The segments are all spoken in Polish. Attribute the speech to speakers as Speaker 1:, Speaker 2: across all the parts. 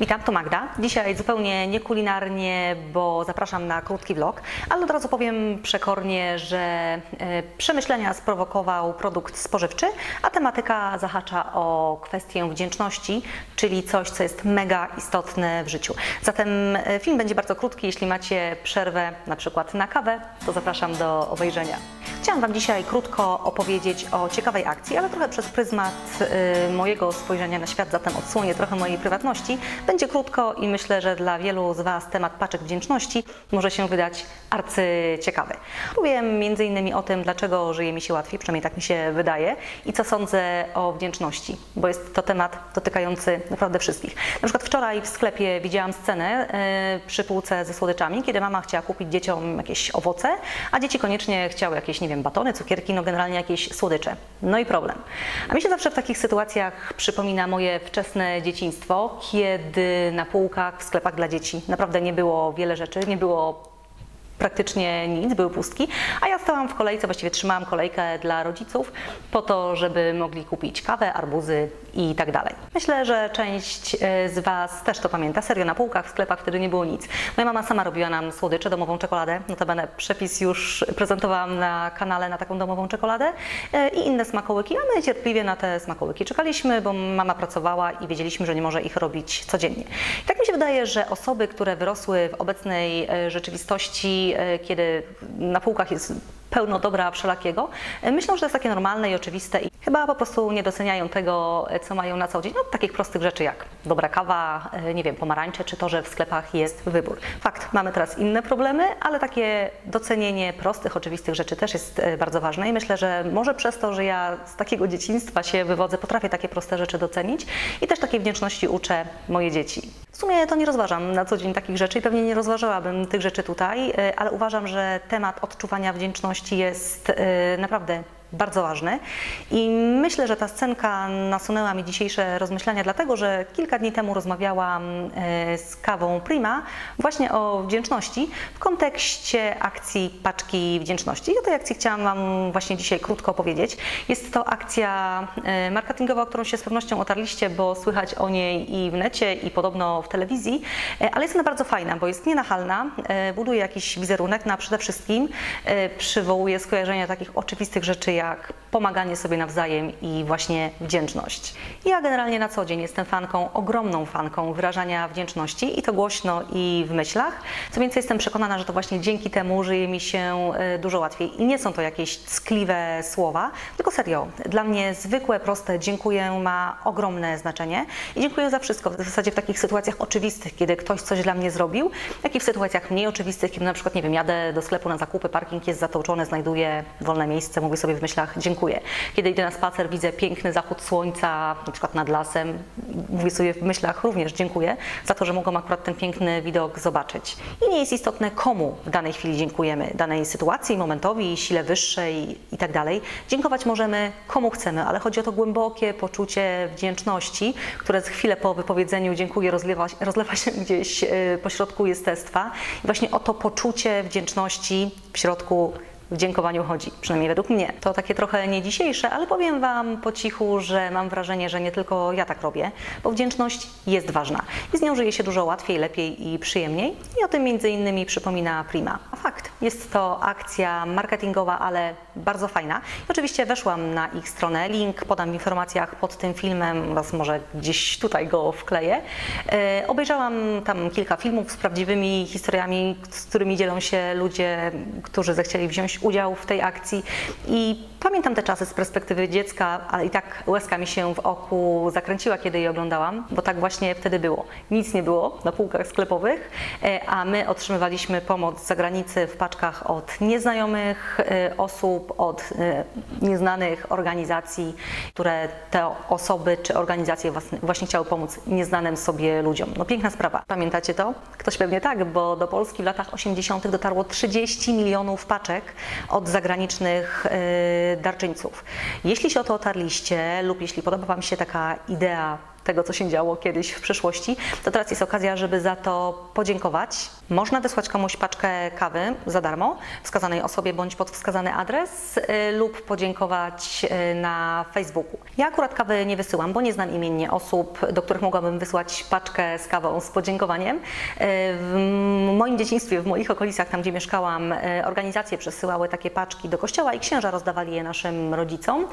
Speaker 1: Witam, to Magda. Dzisiaj zupełnie niekulinarnie, bo zapraszam na krótki vlog, ale od razu powiem przekornie, że e, przemyślenia sprowokował produkt spożywczy, a tematyka zahacza o kwestię wdzięczności, czyli coś, co jest mega istotne w życiu. Zatem e, film będzie bardzo krótki, jeśli macie przerwę na przykład na kawę, to zapraszam do obejrzenia. Chciałam Wam dzisiaj krótko opowiedzieć o ciekawej akcji, ale trochę przez pryzmat y, mojego spojrzenia na świat, zatem odsłonię trochę mojej prywatności. Będzie krótko i myślę, że dla wielu z Was temat paczek wdzięczności może się wydać arcyciekawy. Powiem m.in. o tym, dlaczego żyje mi się łatwiej, przynajmniej tak mi się wydaje, i co sądzę o wdzięczności, bo jest to temat dotykający naprawdę wszystkich. Na przykład wczoraj w sklepie widziałam scenę y, przy półce ze słodyczami, kiedy mama chciała kupić dzieciom jakieś owoce, a dzieci koniecznie chciały jakieś, nie wiem, batony, cukierki, no generalnie jakieś słodycze. No i problem. A mi się zawsze w takich sytuacjach przypomina moje wczesne dzieciństwo, kiedy na półkach w sklepach dla dzieci naprawdę nie było wiele rzeczy, nie było praktycznie nic, były pustki, a ja stałam w kolejce, właściwie trzymałam kolejkę dla rodziców po to, żeby mogli kupić kawę, arbuzy i tak dalej. Myślę, że część e, z Was też to pamięta. Serio, na półkach w sklepach wtedy nie było nic. Moja mama sama robiła nam słodycze, domową czekoladę. Notabene przepis już prezentowałam na kanale na taką domową czekoladę e, i inne smakołyki, a my cierpliwie na te smakołyki czekaliśmy, bo mama pracowała i wiedzieliśmy, że nie może ich robić codziennie. Tak mi się wydaje, że osoby, które wyrosły w obecnej e, rzeczywistości, kiedy na półkach jest pełno dobra wszelakiego, myślą, że to jest takie normalne i oczywiste chyba po prostu nie doceniają tego, co mają na co dzień. No, takich prostych rzeczy jak dobra kawa, nie wiem, pomarańcze, czy to, że w sklepach jest wybór. Fakt, mamy teraz inne problemy, ale takie docenienie prostych, oczywistych rzeczy też jest bardzo ważne i myślę, że może przez to, że ja z takiego dzieciństwa się wywodzę, potrafię takie proste rzeczy docenić i też takiej wdzięczności uczę moje dzieci. W sumie to nie rozważam na co dzień takich rzeczy i pewnie nie rozważałabym tych rzeczy tutaj, ale uważam, że temat odczuwania wdzięczności jest naprawdę bardzo ważny. I myślę, że ta scenka nasunęła mi dzisiejsze rozmyślania, dlatego że kilka dni temu rozmawiałam z Kawą Prima właśnie o wdzięczności w kontekście akcji Paczki Wdzięczności. I o tej akcji chciałam Wam właśnie dzisiaj krótko opowiedzieć. Jest to akcja marketingowa, o którą się z pewnością otarliście, bo słychać o niej i w necie, i podobno w telewizji, ale jest ona bardzo fajna, bo jest nienachalna, buduje jakiś wizerunek, no a przede wszystkim przywołuje skojarzenia takich oczywistych rzeczy jak pomaganie sobie nawzajem i właśnie wdzięczność. Ja generalnie na co dzień jestem fanką, ogromną fanką wyrażania wdzięczności i to głośno i w myślach. Co więcej, jestem przekonana, że to właśnie dzięki temu żyje mi się dużo łatwiej. I nie są to jakieś ckliwe słowa, tylko serio. Dla mnie zwykłe, proste dziękuję ma ogromne znaczenie i dziękuję za wszystko. W zasadzie w takich sytuacjach oczywistych, kiedy ktoś coś dla mnie zrobił, jak i w sytuacjach mniej oczywistych, kiedy na przykład, nie wiem, jadę do sklepu na zakupy, parking jest zatłoczony, znajduję wolne miejsce, mówię sobie w myślach dziękuję. Kiedy idę na spacer, widzę piękny zachód słońca, na przykład nad lasem, mówię sobie w myślach również dziękuję za to, że mogą akurat ten piękny widok zobaczyć. I nie jest istotne, komu w danej chwili dziękujemy, danej sytuacji, momentowi, sile wyższej i tak dalej. Dziękować możemy komu chcemy, ale chodzi o to głębokie poczucie wdzięczności, które chwilę po wypowiedzeniu dziękuję rozlewa, rozlewa się gdzieś po środku jestestwa. I właśnie o to poczucie wdzięczności w środku w dziękowaniu chodzi, przynajmniej według mnie. To takie trochę nie dzisiejsze, ale powiem Wam po cichu, że mam wrażenie, że nie tylko ja tak robię, bo wdzięczność jest ważna i z nią żyje się dużo łatwiej, lepiej i przyjemniej i o tym między innymi przypomina Prima. A fakt, jest to akcja marketingowa, ale bardzo fajna. I oczywiście weszłam na ich stronę, link podam w informacjach pod tym filmem oraz może gdzieś tutaj go wkleję. E, obejrzałam tam kilka filmów z prawdziwymi historiami, z którymi dzielą się ludzie, którzy zechcieli wziąć udział w tej akcji i pamiętam te czasy z perspektywy dziecka, ale i tak łezka mi się w oku zakręciła, kiedy je oglądałam, bo tak właśnie wtedy było. Nic nie było na półkach sklepowych, a my otrzymywaliśmy pomoc z zagranicy w paczkach od nieznajomych osób, od nieznanych organizacji, które te osoby czy organizacje właśnie chciały pomóc nieznanym sobie ludziom. No piękna sprawa. Pamiętacie to? Ktoś pewnie tak, bo do Polski w latach 80. dotarło 30 milionów paczek od zagranicznych darczyńców. Jeśli się o to otarliście lub jeśli podoba Wam się taka idea tego, co się działo kiedyś w przeszłości, to teraz jest okazja, żeby za to podziękować. Można wysłać komuś paczkę kawy za darmo, wskazanej osobie bądź pod wskazany adres y, lub podziękować y, na Facebooku. Ja akurat kawy nie wysyłam, bo nie znam imiennie osób, do których mogłabym wysłać paczkę z kawą z podziękowaniem. Y, W moim dzieciństwie, w moich okolicach, tam gdzie mieszkałam, organizacje przesyłały takie paczki do kościoła i księża rozdawali je naszym rodzicom.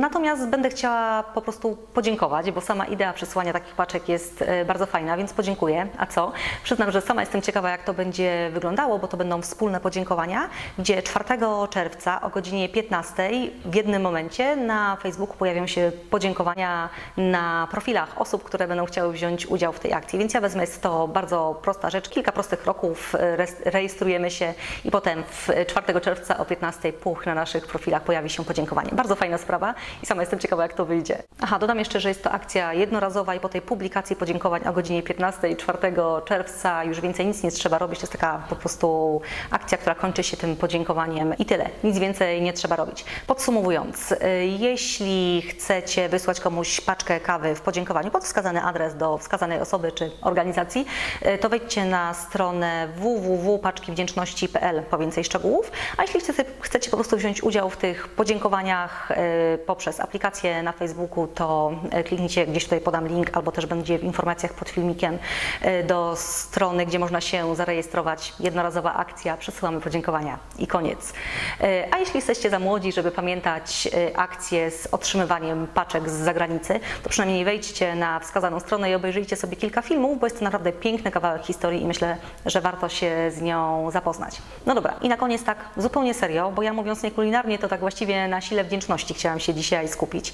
Speaker 1: Natomiast będę chciała po prostu podziękować, bo sama idea przesłania takich paczek jest y, bardzo fajna, więc podziękuję. A co? Przyznam, że sama jestem ciekawa, jak to będzie wyglądało, bo to będą wspólne podziękowania, gdzie 4 czerwca o godzinie 15 w jednym momencie na Facebooku pojawią się podziękowania na profilach osób, które będą chciały wziąć udział w tej akcji. Więc ja wezmę, jest to bardzo prosta rzecz, kilka prostych kroków, res- rejestrujemy się i potem w 4 czerwca o 15 puch na naszych profilach pojawi się podziękowanie. Bardzo fajna sprawa i sama jestem ciekawa, jak to wyjdzie. Aha, dodam jeszcze, że jest to akcja jednorazowa i po tej publikacji podziękowań o godzinie 15 4 czerwca już więcej nic nie trzeba robić. To jest taka po prostu akcja, która kończy się tym podziękowaniem i tyle. Nic więcej nie trzeba robić. Podsumowując, y, jeśli chcecie wysłać komuś paczkę kawy w podziękowaniu pod wskazany adres do wskazanej osoby czy organizacji, y, to wejdźcie na stronę www.paczkiwdzięczności.pl po więcej szczegółów. A jeśli chcecie, chcecie po prostu wziąć udział w tych podziękowaniach y, poprzez aplikację na Facebooku, to y, gdzieś tutaj podam link, albo też będzie w informacjach pod filmikiem y, do strony, gdzie można się zarejestrować. Jednorazowa akcja, przesyłamy podziękowania i koniec. Y, A jeśli jesteście za młodzi, żeby pamiętać y, akcję z otrzymywaniem paczek z zagranicy, to przynajmniej wejdźcie na wskazaną stronę i obejrzyjcie sobie kilka filmów, bo jest to naprawdę piękny kawałek historii i myślę, że warto się z nią zapoznać. No dobra, i na koniec tak zupełnie serio, bo ja mówiąc nie kulinarnie, to tak właściwie na sile wdzięczności chciałam się dzisiaj skupić.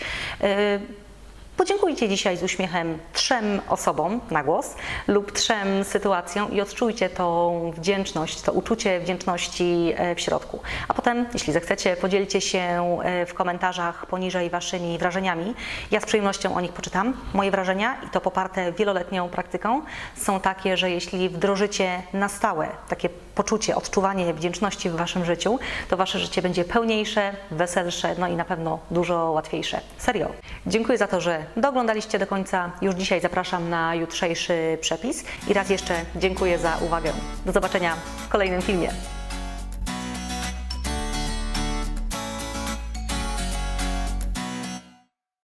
Speaker 1: Podziękujcie dzisiaj z uśmiechem trzem osobom na głos lub trzem sytuacjom i odczujcie tą wdzięczność, to uczucie wdzięczności e, w środku. A potem, jeśli zechcecie, podzielcie się e, w komentarzach poniżej waszymi wrażeniami. Ja z przyjemnością o nich poczytam. Moje wrażenia, i to poparte wieloletnią praktyką, są takie, że jeśli wdrożycie na stałe takie poczucie, odczuwanie wdzięczności w waszym życiu, to wasze życie będzie pełniejsze, weselsze, no i na pewno dużo łatwiejsze. Serio. Dziękuję za to, że doglądaliście do końca. Już dzisiaj zapraszam na jutrzejszy przepis i raz jeszcze dziękuję za uwagę. Do zobaczenia w kolejnym filmie.